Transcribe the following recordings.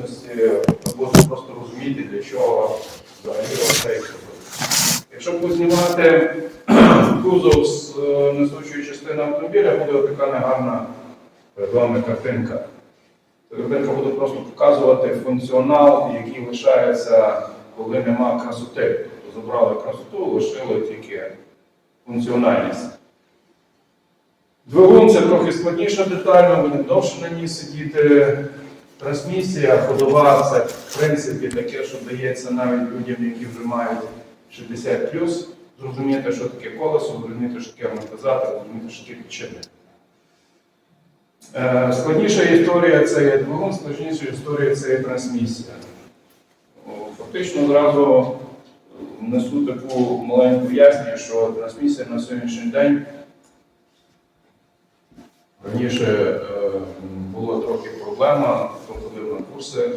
дійсності ми будемо просто розуміти, для чого взагалі цей кузов. Якщо познімати кузов з е, несучої частини автомобіля, буде така негарна перед вами картинка. Картинка буде просто показувати функціонал, який лишається, коли нема красоти. Тобто забрали красоту, лишили тільки функціональність. Двигун це трохи складніша деталь, буде довше на ній сидіти. Трансмісія ходова це в принципі таке, що дається навіть людям, які вже мають 60 зрозуміти, що таке колесо, зрозуміти, що таке амортизатор, зрозуміти, що таке підшипник. Е, Складніша історія це є двигун, складніша історія це є трансмісія. Фактично зразу внесу таку маленьку ясність, що трансмісія на сьогоднішній день раніше е, була трохи проблема, курси.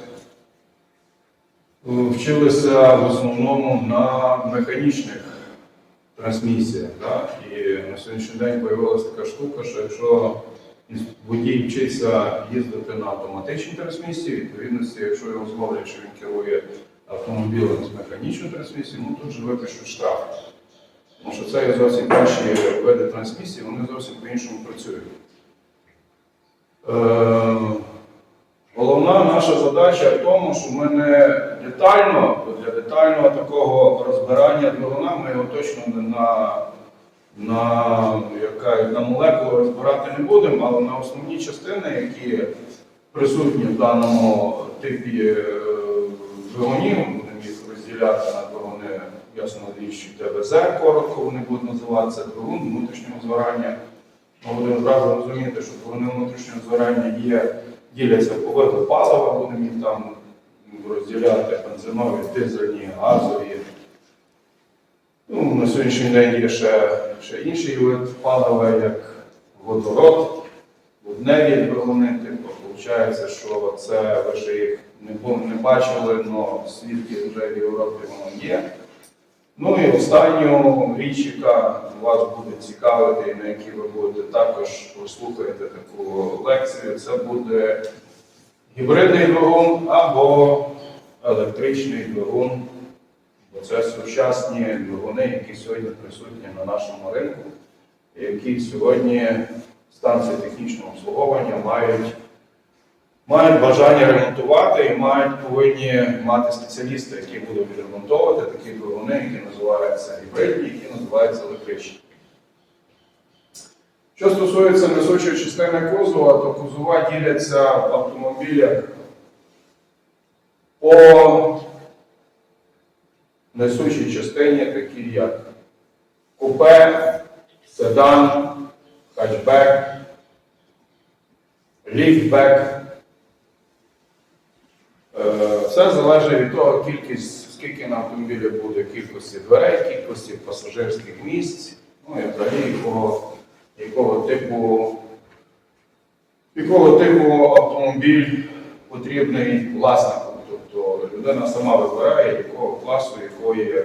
Е, Вчилися в основному на механічних трансмісіях. Да? І на сьогоднішній день з'явилася така штука, що якщо водій вчиться їздити на автоматичній трансмісії, відповідності, якщо його зловлять, що він керує автомобілем з механічною трансмісією, ну тут же випишуть штраф. Тому що це є зовсім інші види трансмісії, вони зовсім по-іншому працюють. Головна наша задача в тому, що ми не детально, для детального такого розбирання двигуна ми його точно не на, на, яка, на молекулу розбирати не будемо, але на основні частини, які присутні в даному типі е, двигунів, будемо їх розділяти на двигуни, ясно річ, ДВЗ, коротко вони будуть називатися двигун внутрішнього згорання. Ми будемо одразу розуміти, що двигуни внутрішнього згорання є діляться по виду палива, будемо їх там розділяти бензинові, дизельні, газові. Ну, на сьогоднішній день є ще, ще інший вид палива, як водород, водневі двигуни. Типу, виходить, що це ви ще їх не бачили, але свідки вже в Європі воно є. Ну і останню річ, яка вас буде цікавити, і на якій ви будете також послухаєте таку лекцію, це буде гібридний двигун або електричний двигун. Бо це сучасні двигуни, які сьогодні присутні на нашому ринку, які сьогодні станції технічного обслуговування мають мають бажання ремонтувати і мають повинні мати спеціалісти, які будуть відремонтовувати такі двигуни, які називаються гібридні, які називаються електричні. Що стосується несучої частини кузова, то кузова діляться в автомобілях по несучій частині, такі як купе, седан, хатчбек, ліфтбек. Все залежить від того, кількість, скільки на автомобілі буде кількості дверей, кількості пасажирських місць, ну і взагалі якого, якого типу, якого типу автомобіль потрібний власнику. Тобто людина сама вибирає, якого класу, якої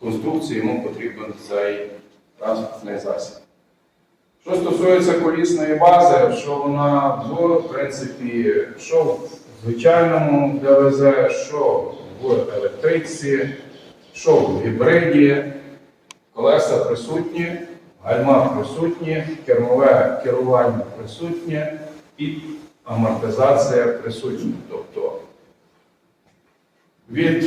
конструкції йому потрібен цей транспортний засіб. Що стосується колісної бази, що вона в принципі, що звичайному ДВЗ, що в електриці, що в гібриді, колеса присутні, гальма присутні, кермове керування присутнє і амортизація присутня. Тобто від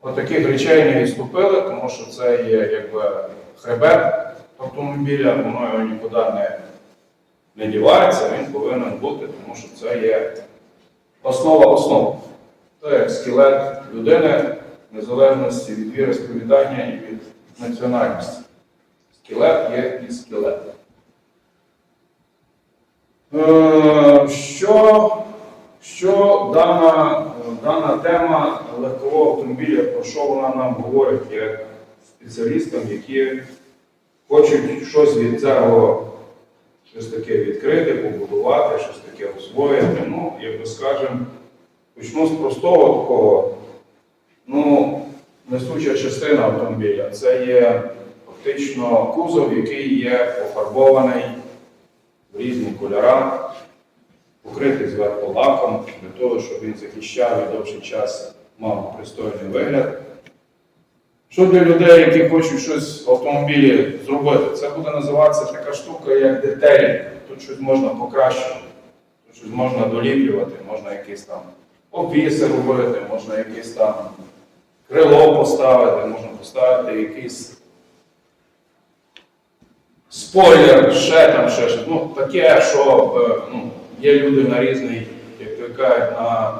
отаких речей не відступили, тому що це є якби хребет автомобіля, воно його нікуди не, не дівається, він повинен бути, тому що це є основа основ. Це як скелет людини незалежності від віросповідання і від національності. Скелет є і скелет. Е, Що, що дана, дана тема легкового автомобіля, про що вона нам говорить як спеціалістам, які хочуть щось від цього щось таке відкрити, побудувати, щось таке освоїти. Ну, як би скажемо, почну з простого такого. Ну, несуча частина автомобіля. Це є фактично кузов, який є пофарбований в різні кольори, покритий зверху лаком, для того, щоб він захищав і довший час мав пристойний вигляд. Що для людей, які хочуть щось в автомобілі зробити? Це буде називатися така штука, як детелінг. Тут щось можна покращувати, тут щось можна доліплювати, можна якісь там обвіси робити, можна якісь там крило поставити, можна поставити якийсь спойлер, ще там ще щось. Ну, таке, що е, ну, є люди на різний, як то кажуть, на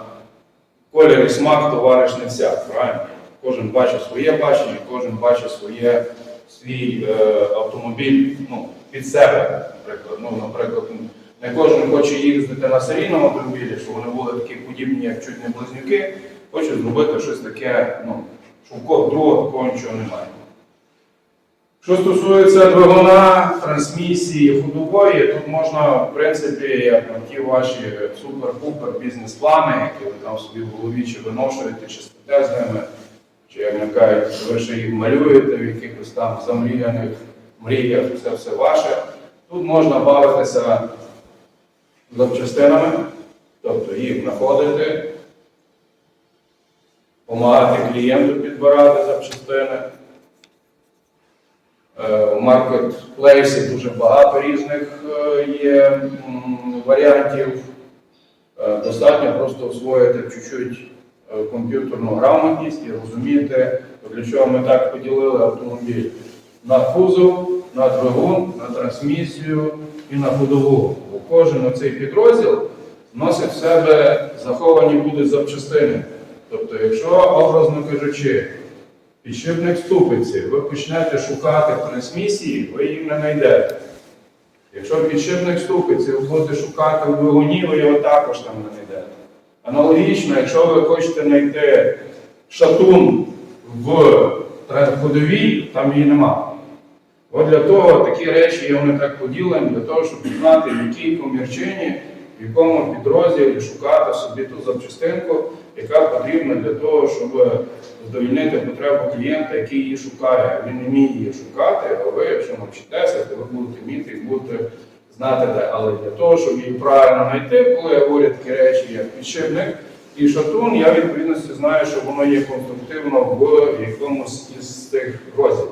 колір і смак товариш не всяк, правильно? Кожен бачить своє бачення, кожен бачить своє, свій е, автомобіль ну, під себе. Наприклад, ну, наприклад, не кожен хоче їздити на серійному автомобілі, щоб вони були такі подібні, як чуть не близнюки, хоче зробити щось таке, ну, що в кого другого такого нічого немає. Що стосується двигуна, трансмісії, ходової, тут можна, в принципі, як на ті ваші супер-пупер бізнес-плани, які ви там собі в голові чи виношуєте, чи спите з ними, чи як кажуть, ви ще їх малюєте в якихось там замріяних мріях, це все ваше. Тут можна бавитися запчастинами, тобто їх знаходити, допомагати клієнту підбирати запчастини. Е, У маркетплейсі дуже багато різних е, є варіантів. Е, Достатньо просто освоїти чуть-чуть е, комп'ютерну грамотність і розуміти, для чого ми так поділили автомобіль на кузов, на двигун, на трансмісію і на ходову. Бо кожен оцей підрозділ носить в себе заховані будуть запчастини. Тобто, якщо, образно кажучи, підшипник ступиці, ви почнете шукати в трансмісії, ви їх не знайдете. Якщо підшипник ступиці ви будете шукати у двигуні, ви його також там не знайдете. Аналогічно, якщо ви хочете знайти шатун в ходовій, там її нема. От для того такі речі є вони так поділені, для того, щоб знати, в якій комірчині, в якому підрозділі шукати собі ту запчастинку, яка потрібна для того, щоб задовільнити потребу клієнта, який її шукає. Він не вміє її шукати, а ви, якщо навчитеся, то ви будете вміти і будете знати де. Але для того, щоб її правильно знайти, коли я говорю такі підшипник і шатун, я відповідності знаю, що воно є конструктивно в якомусь із цих розділів.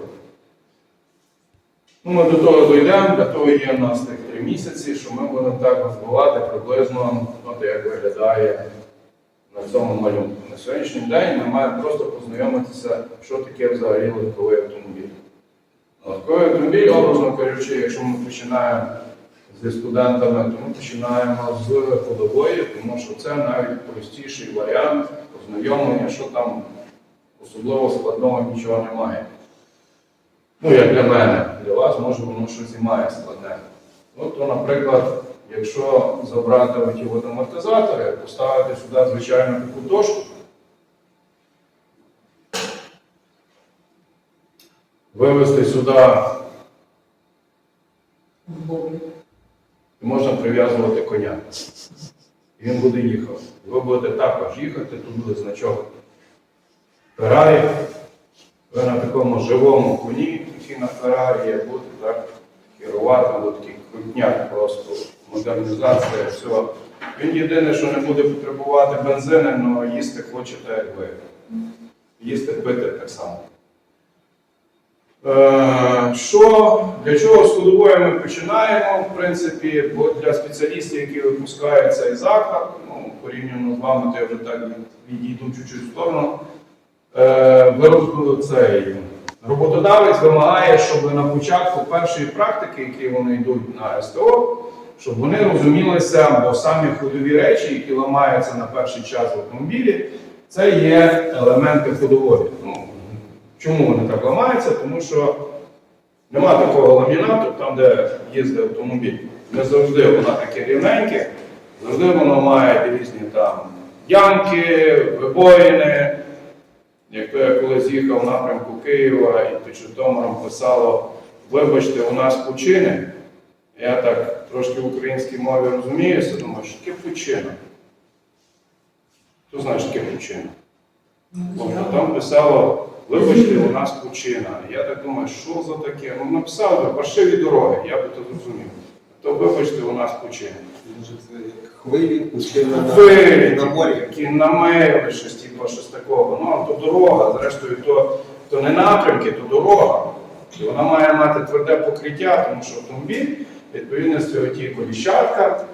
Ну, ми до того дійдемо, для того є у нас тих три місяці, що ми будемо так розбивати приблизно, от як виглядає на цьому малюнку. На сьогоднішній день ми маємо просто познайомитися, що таке взагалі легковий автомобіль. Легковий автомобіль, образно кажучи, якщо ми починаємо зі студентами, то ми починаємо з ходової, тому що це навіть простіший варіант познайомлення, що там особливо складного нічого немає. Ну, як для мене, для вас, може, воно щось і має складне. Ну, то, наприклад, якщо забрати оті водоамортизатори, поставити сюди звичайну таку дошку, вивести сюди, можна прив'язувати коня. І він буде їхати. Ви будете також їхати, тут буде значок Феррарі. Ви на такому живому коні, який на Феррарі є, будете так керувати, буде такий крутняк, просто модернізація, все. Він єдине, що не буде потребувати бензину, але їсти хочете, як ви. Їсти пити так само. Е, Що, для чого з ходовою ми починаємо, в принципі, бо для спеціалістів, які випускають цей заклад, ну, порівняно з вами, то я вже так відійду чуть-чуть в сторону. Е, цей роботодавець вимагає, щоб на початку першої практики, які вони йдуть на СТО, щоб вони розумілися, бо самі ходові речі, які ламаються на перший час в автомобілі, це є елементи ходової. Ну, чому вони так ламаються? Тому що нема такого ламінату, там, де їздить автомобіль. Не завжди воно таке рівненьке, завжди воно має різні там ямки, вибоїни. Як то я колись їхав в напрямку Києва і під Житомиром писало, вибачте, у нас пучини. Я так трошки в українській мові розуміюся, думаю, що таке пучина. Що значить таке пучина? Тобто там писало, вибачте, у нас пучина. Я так думаю, що за таке? Ну написали би паршиві дороги, я би то зрозумів. то вибачте, у нас як хвилі пустили на, морі. які щось, типу, щось такого. Ну, а то дорога, зрештою, то, то не напрямки, то дорога. І вона має мати тверде покриття, тому що автомобіль, відповідно, з цього ті коліщатка,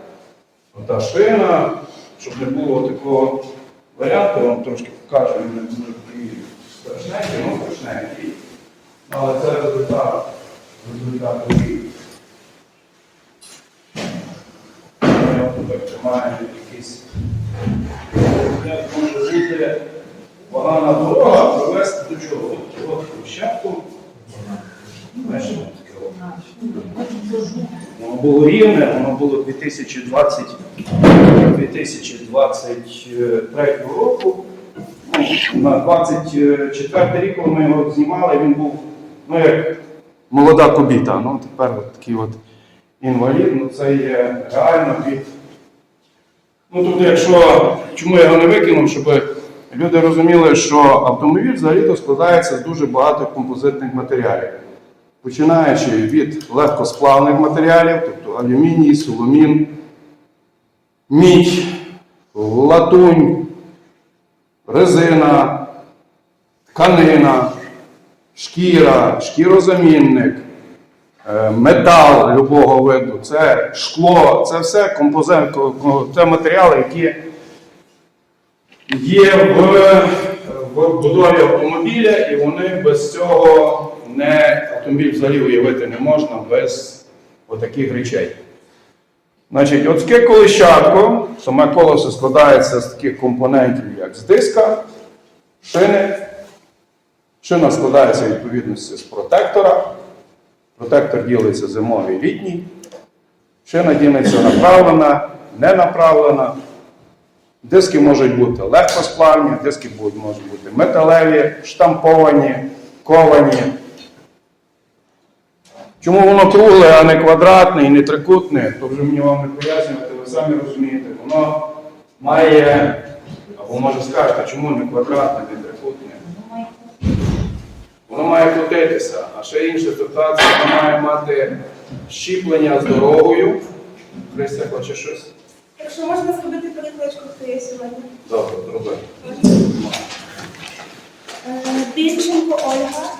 ота шина, щоб не було такого варіанту, я вам трошки покажу, він не дуже страшненький, ну страшненький. Але це результат, результат робіт. Тримаю якісь. Як може бути погана дорога привести до чого? От, площадку. От? Воно було рівне, воно було 2020, 2023 року. На 24 рік, коли ми його знімали, він був ну, як молода кобіта. Ну, тепер от такий от інвалід, ну це є реально від. Ну тобто, якщо чому я його не викинув, щоб люди розуміли, що автомобіль взагалі-то складається з дуже багато композитних матеріалів. Починаючи від легкосплавних матеріалів, тобто алюміній, соломін, мідь, латунь, резина, тканина, шкіра, шкірозамінник, е, метал любого виду, це шкло, це все композит, ко- це матеріали, які є в, в будові автомобіля, і вони без цього не автомобіль взагалі уявити не можна без отаких речей. Значить, от таке колищатко, саме колесо складається з таких компонентів, як з диска, шини. Шина складається відповідності з протектора. Протектор ділиться зимовий літній. Шина ділиться направлена, не направлена. Диски можуть бути легкосплавні, диски можуть бути металеві, штамповані, ковані. Чому воно кругле, а не квадратне і не трикутне, то вже мені вам не пояснювати, ви самі розумієте. Воно має, або може скажете, чому не квадратне, не трикутне. Воно має крутитися, а ще інша ситуація, воно має мати щіплення з дорогою. Христя хоче щось? Якщо можна зробити перекличку, хто є сьогодні. Добре, зроби. Е, Більченко Ольга,